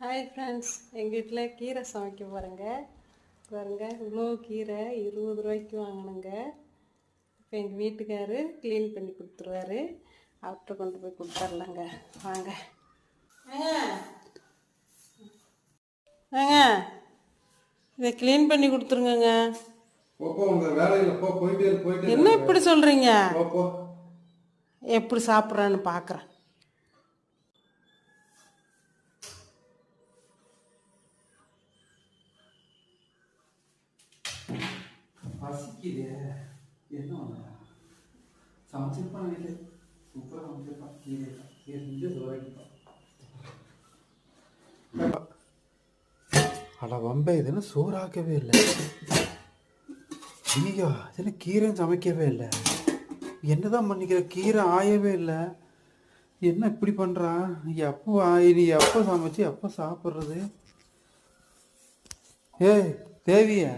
Hi friends எங்கள் வீட்டில் கீரை சமைக்க போகிறேங்க பாருங்க இவ்வளோ கீரை இருபது ரூபாய்க்கு வாங்கினுங்க. இப்போ எங்கள் வீட்டுக்காரு க்ளீன் பண்ணி கொடுத்துருவாரு. அவர்கிட்ட கொண்டு போய் கொடுத்துர்லாங்க. வாங்க. ஏங்க இதை க்ளீன் பண்ணி கொடுத்துருங்கங்க. என்ன இப்படி சொல்கிறீங்க எப்படி சாப்பிட்றான்னு பார்க்குறேன் பசிக்குது என்ன நினைக்கிறேன் சூப்பராக அட வம்பே இதுன்னு சோறாக்கவே இல்லை. ஐயோ இதுன்னு கீரையும் சமைக்கவே இல்லை. என்னதான் பண்ணிக்கிற? கீரை ஆயவே இல்லை. என்ன இப்படி பண்ணுறான் எப்போ ஆயி நீ எப்போ சமைச்சு எப்போ சாப்பிட்றது? ஏய் தேவியா.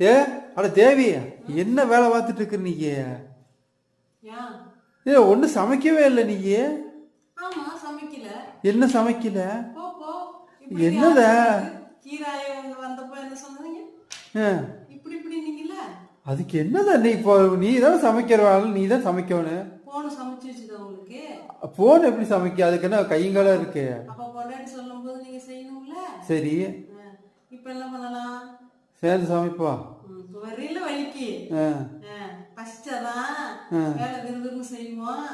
ஏ அட தேவியா என்ன வேலை பார்த்துட்டு இருக்க நீ? ஏ ஒன்றும் சமைக்கவே இல்லை நீ. என்ன சமைக்கல? போ போ. என்னத? கீராய வந்தப்போ என்ன சொன்னீங்க? ஆ, இப்படி இப்படி நீங்கள அதுக்கு என்னதான் நீ இப்போ நீ தான் சமைக்கிற ஆள் நீ தான் சமைக்கணும். போன எப்படி சமைக்க? அதுக்கு என்ன கையங்காலம் இருக்கு? சரி. இப்ப என்ன பண்ணலாம்? சேர்ந்து சமைப்பா வரையில வலிக்கு பசிச்சாதான் ஆ. வேலை விறுவிறுன்னு செய்வோம்.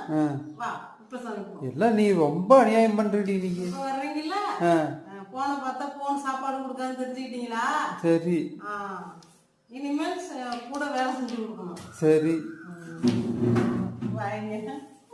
வா இப்ப சமைப்போம் எல்லாம் நீ ரொம்ப அநியாயம் பண்றடி நீங்க வர்றீங்கல்ல? போன பார்த்தா போன் சாப்பாடு கொடுக்காது தெரிஞ்சுக்கிட்டீங்களா? சரி. இனிமேல் கூட வேலை செஞ்சு கொடுக்கணும். சரி. வாங்க.